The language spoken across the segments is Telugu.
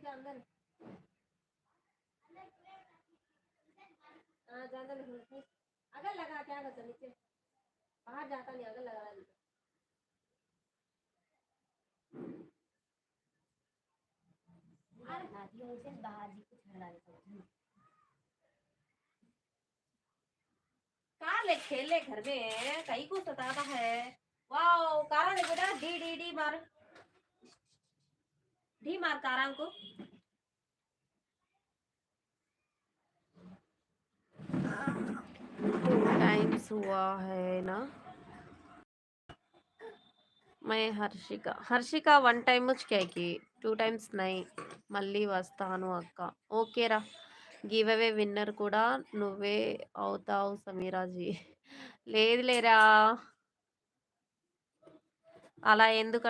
के अंदर। हाँ ज़्यादा अगर लगा क्या करता नीचे। बाहर जाता नहीं अगर लगा बाहर जी कुछ देता कार ले खेले घर में कहीं को सताता है। वाओ कारा ने बेटा डी डी डी मार। डी मार कारा को टू टाइम्स हुआ है ना मैं హర్షిక హర్షిక వన్ టైమ్ వచ్చాకి టూ టైమ్స్ నై మళ్ళీ వస్తాను అక్క ఓకేరా గివ్ అవే విన్నర్ కూడా నువ్వే అవుతావు సమీరాజీ లేదు లేరా అలా ఎందుకు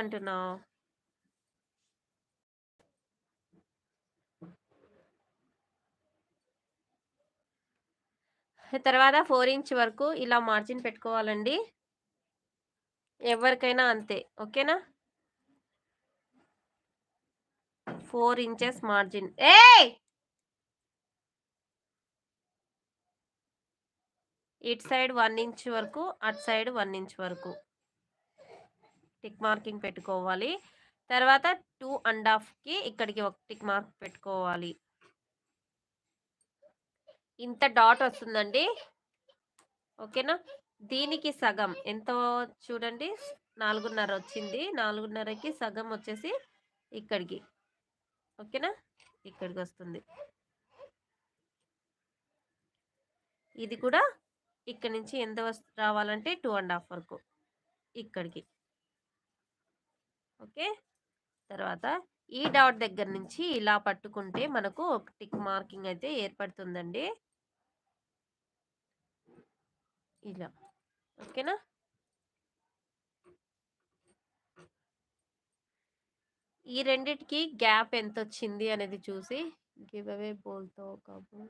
తర్వాత ఫోర్ ఇంచ్ వరకు ఇలా మార్జిన్ పెట్టుకోవాలండి. ఎవరికైనా అంతే ఓకేనా? Four inches margin. ఏ ఇటు సైడ్ వన్ ఇంచ్ వరకు అటు సైడ్ వన్ ఇంచ్ వరకు. టిక్ మార్కింగ్ పెట్టుకోవాలి. తర్వాత టూ అండ్ హాఫ్కి ఇక్కడికి ఒక టిక్ మార్క్ పెట్టుకోవాలి. ఇంత డాట్ వస్తుందండి. ఓకేనా? దీనికి సగం ఎంతో చూడండి. నాలుగున్నర వచ్చింది. నాలుగున్నరకి సగం వచ్చేసి ఇక్కడికి. ఓకేనా? ఇక్కడికి వస్తుంది ఇది కూడా ఇక్కడ నుంచి ఎంత రావాలంటే టూ అండ్ హాఫ్ వరకు ఇక్కడికి. ఓకే? తర్వాత ఈ డాట్ దగ్గర నుంచి ఇలా పట్టుకుంటే మనకు ఒక టిక్ మార్కింగ్ అయితే ఏర్పడుతుందండి. ఇలా ఓకేనా ఈ రెండిటికి గ్యాప్ ఎంత వచ్చింది అనేది చూసి గివ్ అవే బోల్తో కబు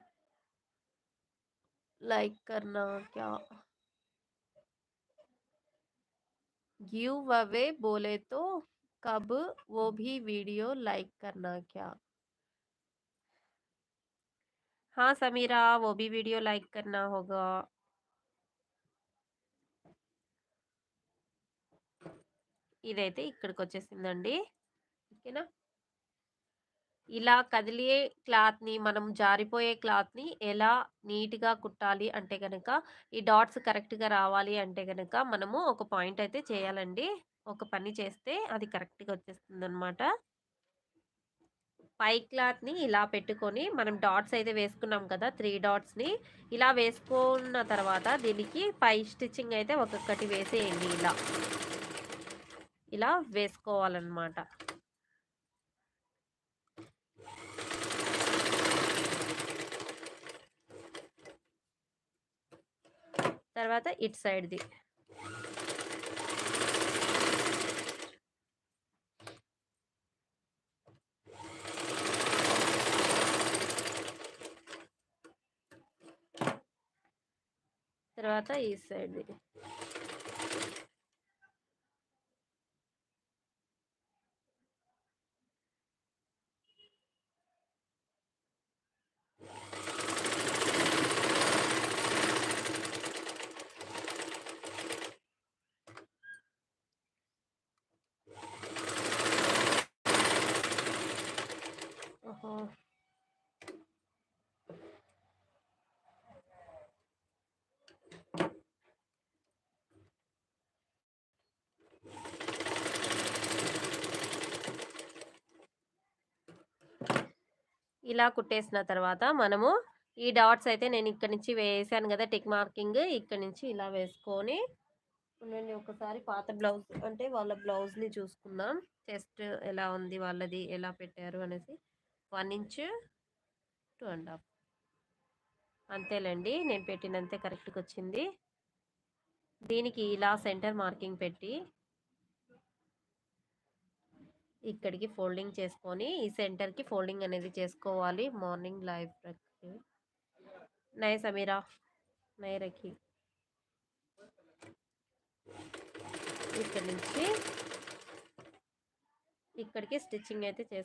లైక్ కర్నా క్యా गिव अवे बोले तो कब वो भी वीडियो लाइक करना क्या हाँ समीरा वो भी वीडियो लाइक करना होगा ఇదైతే ఇక్కడికి వచ్చేసిందండి ఓకేనా? ఇలా కదిలే క్లాత్ని మనం జారిపోయే క్లాత్ని ఎలా నీట్గా కుట్టాలి అంటే కనుక ఈ డాట్స్ కరెక్ట్గా రావాలి అంటే కనుక మనము ఒక పాయింట్ అయితే చేయాలండి. ఒక పని చేస్తే అది కరెక్ట్గా వచ్చేస్తుంది అనమాట పై క్లాత్ని ఇలా పెట్టుకొని మనం డాట్స్ అయితే వేసుకున్నాం కదా త్రీ డాట్స్ని. ఇలా వేసుకున్న తర్వాత దీనికి పై స్టిచ్చింగ్ అయితే ఒక్కొక్కటి వేసేయండి ఇలా. ఇలా వేసుకోవాలన్నమాట. తర్వాత ఇటు సైడ్ది. తర్వాత ఈ సైడ్ది. ఇలా కుట్టేసిన తర్వాత మనము ఈ డాట్స్ అయితే నేను ఇక్కడ నుంచి వేసాను కదా టిక్ మార్కింగ్ ఇక్కడ నుంచి ఇలా వేసుకొని ఉండండి ఒకసారి పాత బ్లౌజ్ అంటే వాళ్ళ బ్లౌజ్ని చూసుకుందాం. చెస్ట్ ఎలా ఉంది వాళ్ళది ఎలా పెట్టారు అనేసి. One inch two and half. అంతేలేండి నేను పెట్టినంతే కరెక్ట్గా వచ్చింది. దీనికి ఇలా సెంటర్ మార్కింగ్ పెట్టి ఇక్కడికి ఫోల్డింగ్ చేసుకొని ఈ సెంటర్కి ఫోల్డింగ్ అనేది చేసుకోవాలి. మార్నింగ్ లైవ్ రఖి నై సమీరా నై రఖి ఇక్కడ నుంచి ఇక్కడికి స్టిచ్చింగ్ అయితే చేసుకో